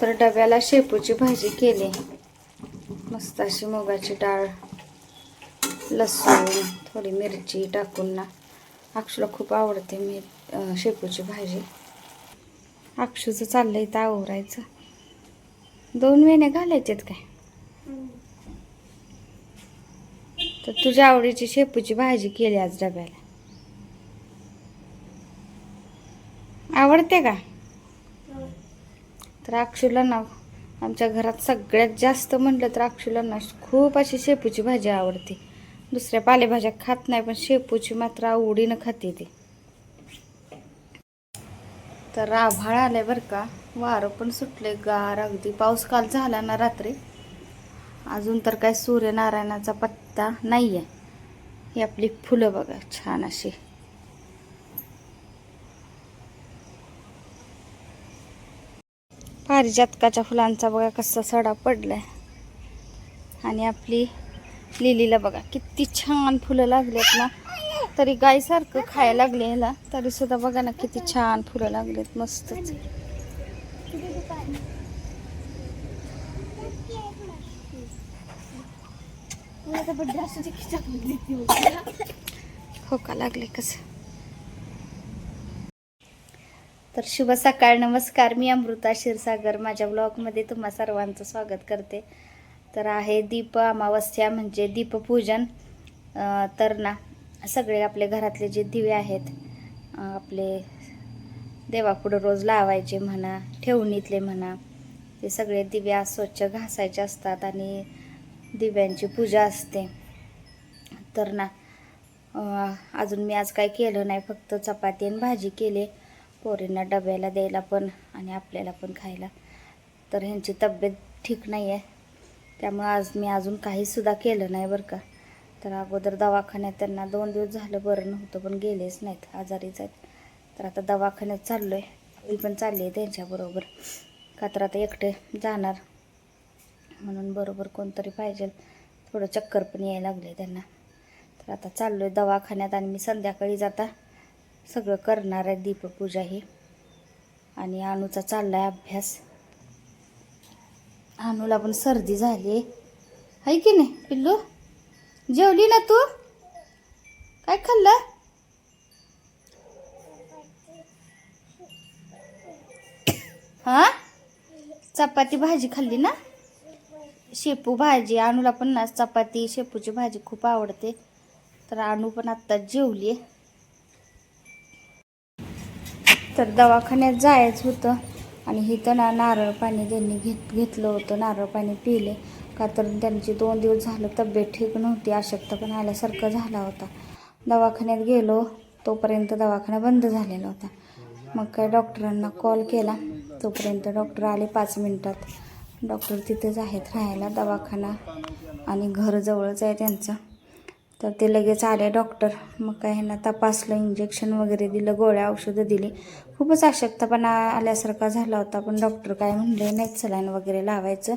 तर डब्याला शेपूची भाजी केली. मस्त अशी मुगाची डाळ लसूण थोडी मिरची टाकून ना. अक्षूला खूप आवडते मी शेपूची भाजी. अक्षूचं चाललं इथं आवरायचं. दोन वेण्या घालायचेत काय? तर तुझ्या आवडीची शेपूची भाजी केली आज डब्याला. आवडते का? तर अक्षूला ना आमच्या घरात सगळ्यात जास्त म्हटलं तर अक्षूला ना खूप अशी शेपूची भाजी आवडते. दुसऱ्या पालेभाज्या खात नाही पण शेपूची मात्र आवडीनं खाते ती. तर आभाळ आलंय बरं का. वारं पण सुटले गार. अगदी पाऊस काल झाला ना रात्री. अजून तर काय सूर्यनारायणाचा पत्ता नाही आहे ही आपली फुलं बघा छान अशी. पारिजातकाच्या फुलांचा बघा कसा सडा पडलाय. आणि आपली लिलीला बघा किती छान फुलं लागलेत ना. तरी गायसारखं खायला लागले ह्याला. तरी सुद्धा बघा ना किती छान फुलं लागलेत मस्तच. खोका लागले कसं. तर शुभ सकाळ नमस्कार. मी अमृता क्षीरसागर. माझ्या ब्लॉगमध्ये तुम्हा सर्वांचं स्वागत करते. तर आहे दीप अमावस्या म्हणजे दीपपूजन. तर ना सगळे आपले घरातले जे दिवे आहेत आपले देवापुढं रोज लावायचे म्हणा ठेवणीतले म्हणा ते सगळे दिवे आज स्वच्छ घासायचे असतात आणि दिव्यांची पूजा असते. तर ना अजून मी आज काय केलं नाही फक्त चपाती आणि भाजी केली. पोरींना डब्याला द्यायला पण आणि आपल्याला पण खायला. तर ह्यांची तब्येत ठीक नाही आहे त्यामुळं आज मी अजून काहीसुद्धा केलं नाही बरं का. तर अगोदर दवाखान्यात त्यांना दोन दिवस झालं बरं नव्हतं पण गेलेच नाहीत. आजारीच आहेत. तर आता दवाखान्यात चाललो आहे मी पण चालली आहे त्यांच्याबरोबर. का तर आता एकटे जाणार. म्हणून बरोबर कोणतरी पाहिजे थोडं चक्कर पण यायला लागले त्यांना. तर आता चाललो आहे दवाखान्यात आणि मी संध्याकाळी जाता सगळं करणार आहे दीपपूजा ही. आणि अनुचा चालला आहे अभ्यास. अणूला पण सर्दी झाली आहे. की नाही पिल्लू? जेवली ना तू? काय खाल्लं? हा? चपाती भाजी खाल्ली ना? शेपू भाजी. अणूला पण ना चपाती शेपूची भाजी खूप आवडते. तर अनु पण आत्ताच जेवली आहे. तर दवाखान्यात जायचं होतं आणि इथं ना नारळ पाणी त्यांनी घेत घेतलं होतं नारळ पाणी पिले. का तर त्यांची दोन दिवस झालं तब्येत ठीक नव्हती अशक्तपण आल्यासारखं झाला होता. दवाखान्यात गेलो तोपर्यंत दवाखाना बंद झालेला होता. मग काय डॉक्टरांना कॉल केला. तोपर्यंत डॉक्टर आले पाच मिनटात. डॉक्टर तिथेच आहेत राहायला दवाखाना आणि घर जवळच आहे त्यांचं. तर ते लगेच आले डॉक्टर. मग काय ह्यांना तपासलं इंजेक्शन वगैरे दिलं गोळ्या औषधं दिली. खूपच अशक्तपणा आल्यासारखा झाला होता. पण डॉक्टर काय म्हणले नाही सलाईन वगैरे लावायचं.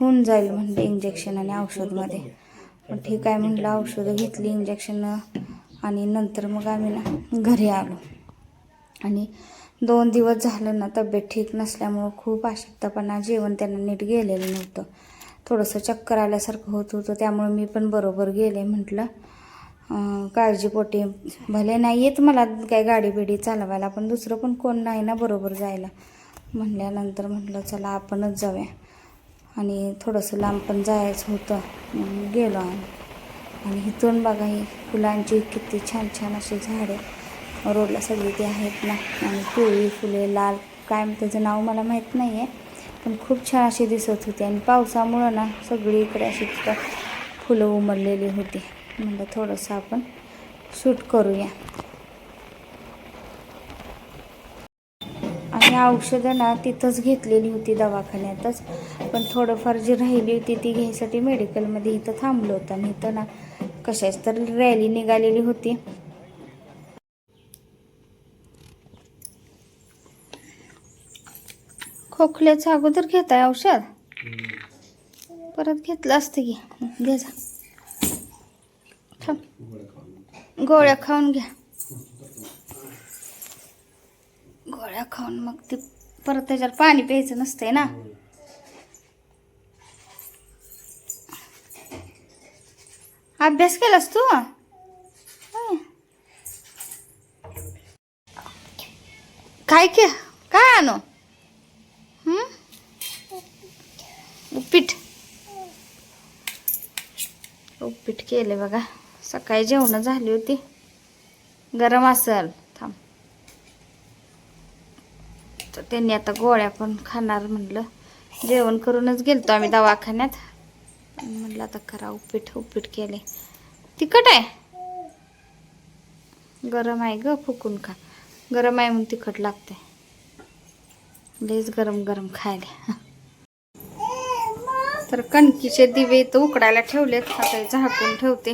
होऊन जाईल म्हणले इंजेक्शन आणि औषधमध्ये. पण ठीक आहे म्हणलं औषधं घेतली इंजेक्शन आणि नंतर मग आम्ही ना घरी आलो. आणि दोन दिवस झालं ना तब्येत ठीक नसल्यामुळं खूप अशक्तपणा जेवण त्यांना नीट गेलेलं नव्हतं. थोडंसं चक्कर आल्यासारखं होत होतं त्यामुळे मी पण बरोबर गेले म्हटलं. काळजीपोटी. भले नाही येत मला काय गाडी बिडी चालवायला पण दुसरं पण कोण नाही ना बरोबर जायला. म्हणल्यानंतर म्हटलं चला आपणच जाऊया. आणि थोडंसं लांब पण जायचं होतं गेलो आम्ही. आणि इथून बघा ही फुलांची किती छान छान अशी झाडे. रोडला सगळी ती आहेत ना. आणि पिवळी फुले लाल काय त्याचं नाव मला माहीत नाही आहे पण खूप छान अशी दिसत होती. आणि पावसामुळं ना सगळीकडे अशी तिथं फुलं उमरलेली होती. म्हणलं थोडंसं आपण सूट करूया. आणि औषधं ना तिथंच घेतलेली होती दवाखान्यातच. पण थोडंफार जी राहिली होती ती घ्यायसाठी मेडिकलमध्ये इथं थांबलो होतं. आणि इथं ना कशाच तर रॅली निघालेली होती. खोकल्याचं अगोदर घेताय औषध? परत घेतलं असतं की. घे जा. गोळ्या खाऊन घ्या. गोळ्या खाऊन मग ते परत त्याच्यावर पाणी प्यायचं नसतंय ना. अभ्यास केलास तू? काय के काय आणू? उपीट. उपीट केले बघा. सकाळी जेवण झाली होती. गरम असल. थांब. तर त्यांनी आता गोळ्या पण खाणार म्हणलं. जेवण करूनच गेलतो आम्ही दवाखान्यात. म्हणलं आता करा उपीट. उपीट केले. तिखट आहे? गरम आहे ग. फुकून खा. गरम आहे म्हणून तिखट लागते लईच गरम गरम खायला. तर कणकीचे दिवे तर उकडायला ठेवलेत. आता झाकून ठेवते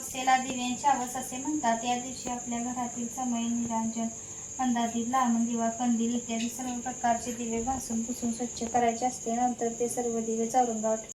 असेला दिव्यांची आवस असे म्हणतात. या दिवशी आपल्या घरातील समय निरांजन अंदाजीत लहान दिवा कंदील इत्यादी सर्व प्रकारचे दिवे भासून पुसून स्वच्छ करायचे असते. नंतर ते सर्व दिवे चौरंगावर ठेव-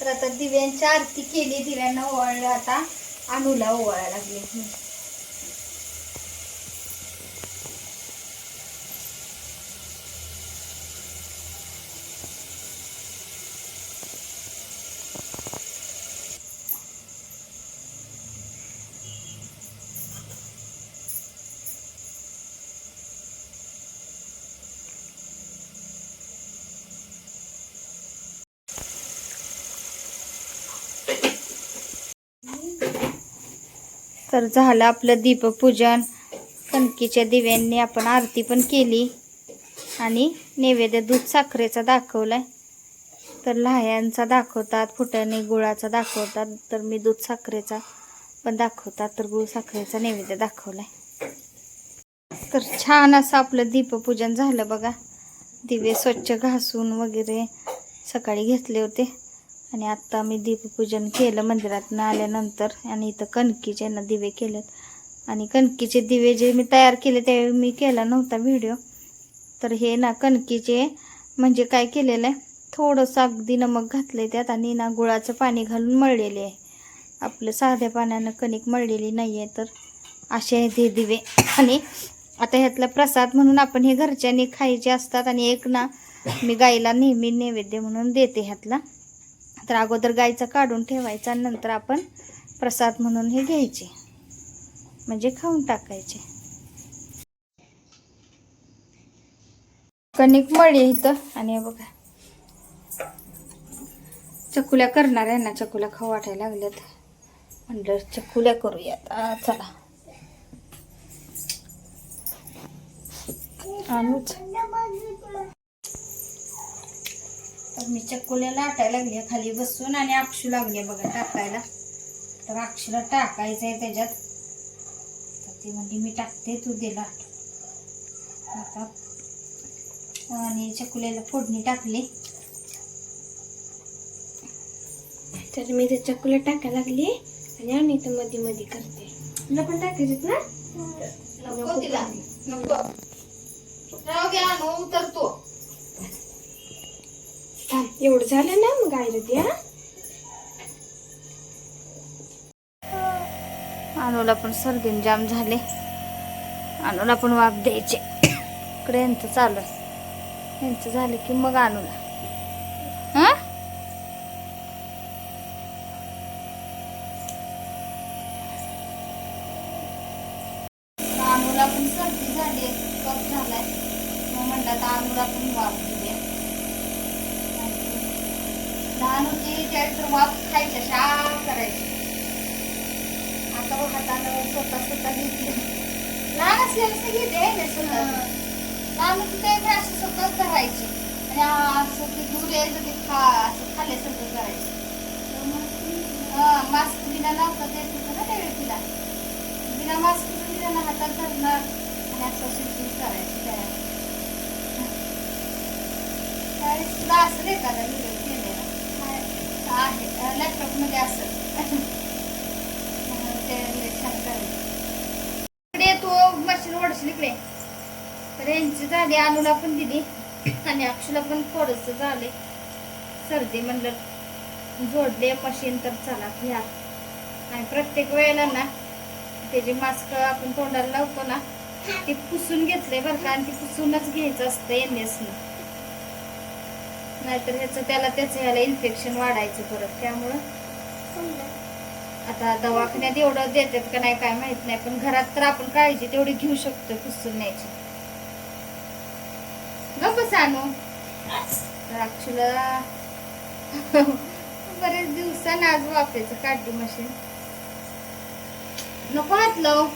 तर आता दिव्यांची आरती केली. दिव्यांना ओवाळलं आता. अनुला ओवाळायला लागले. तर झालं आपलं दीपपूजन. कणकीच्या दिव्यांनी आपण आरती पण केली. आणि नैवेद्य दूध साखरेचा दाखवलाय. तर लहायांचा दाखवतात फुटाणे गुळाचा दाखवतात. तर मी दूध साखरेचा पण दाखवतात तर गुळ साखरेचा नैवेद्य दाखवलाय. तर छान असं आपलं दीपपूजन झालं बघा. दिवे स्वच्छ घासून वगैरे सकाळी घेतले होते. आणि आत्ता मी दीपपूजन केलं मंदिरातनं आल्यानंतर आणि इथं कणकीचे ना दिवे केलेत. आणि कणकीचे दिवे जे मी तयार केले त्यावेळी मी केला नव्हता व्हिडिओ. तर हे ना कणकीचे म्हणजे काय केलेलं आहे? थोडंसं अगदी नमक घातलं आहे त्यात आणि ना गुळाचं पाणी घालून मळलेले आहे. आपलं साध्या पाण्यानं कणिक मळलेली नाही आहे तर असे आहेत हे दिवे. आणि आता ह्यातला प्रसाद म्हणून आपण हे घरच्यांनी खायचे असतात आणि एक ना मी गाईला नेहमी नैवेद्य म्हणून देते ह्यातला. तर अगोदर गायचा काढून ठेवायचा नंतर आपण प्रसाद म्हणून हे घ्यायचे. म्हणजे खाऊन टाकायचे. कणिक मळी इथं. आणि बघा. चकुल्या करणार आहे ना चकुल्या खाऊ वाटायला लागल्यात. म्हणलं चकुल्या करूयात चला. आणूच. मी चक्कोल्या लाटायला लागले खाली बसून आणि अक्षू लागले बघा टाकायला. तर अक्षूला टाकायचं आहे त्याच्यात. तर ती म्हणजे मी टाकते तू दे लाट. आता आणि चकुल्याला फोडणी टाकली. तर मी ते चकुला टाकायला लागली आणि आणि तर मध्ये मध्ये करते. तुला पण टाकायचेत ना? नको तिला. नको. राव घ्या उतरतो. एवढं झालं ना मग आईला द्या अनुला पण सर्दीन जाम झाले. अनुला पण वाफ द्यायचे. इकडे यांचं चालू आहे. यांचं झालं की मग अनुला. हा? अनुला पण सर्दी झाली कप झालाय. मग म्हणलं आता अनुला पण वाफ दिली लहान होती त्यावेळी वाफ खायच्या शा करायची. आता हातानं स्वतः स्वतः घेतली. लहान असल्यापासून घेते ना स्वतः. लहान होती त्यावेळी असं स्वतःच धरायचे आणि असं ते दूर यायचं ते खा असं खाल्ल्यासारखं करायचं. मास्क बिना लावता देत होतं ना त्यावेळी तिला. बिना मास्क बिना ना हातात धरणार. आणि असं सुरू करायचं त्यावेळेस तुला असं केलेला आहे. लॅपटॉपमध्ये असं. असं छान इकडे तो मशीन ओढशील इकडे. तर यांची झाली अनुला पण दिली. आणि अक्षुला पण थोडस झाले सर्दी म्हणलं जोडले मशीन तर चला घ्या. आणि प्रत्येक वेळेला ना त्याचे मास्क आपण तोंडाला लावतो ना ते पुसून घेतले बरं का. आणि ते पुसूनच घ्यायचं असतं एनएस नाहीतर ह्याचं त्याला त्याचं ह्याला इन्फेक्शन वाढायचं परत. त्यामुळं आता दवाखान्यात एवढं देतात का नाही काय माहीत नाही. पण घरात तर आपण काळजी तेवढी घेऊ शकतो पुसून न्यायची. गप्प आणू तर अक्षुला बरेच दिवसान आज वापरायचं काढली मशीन. नको हात लाव.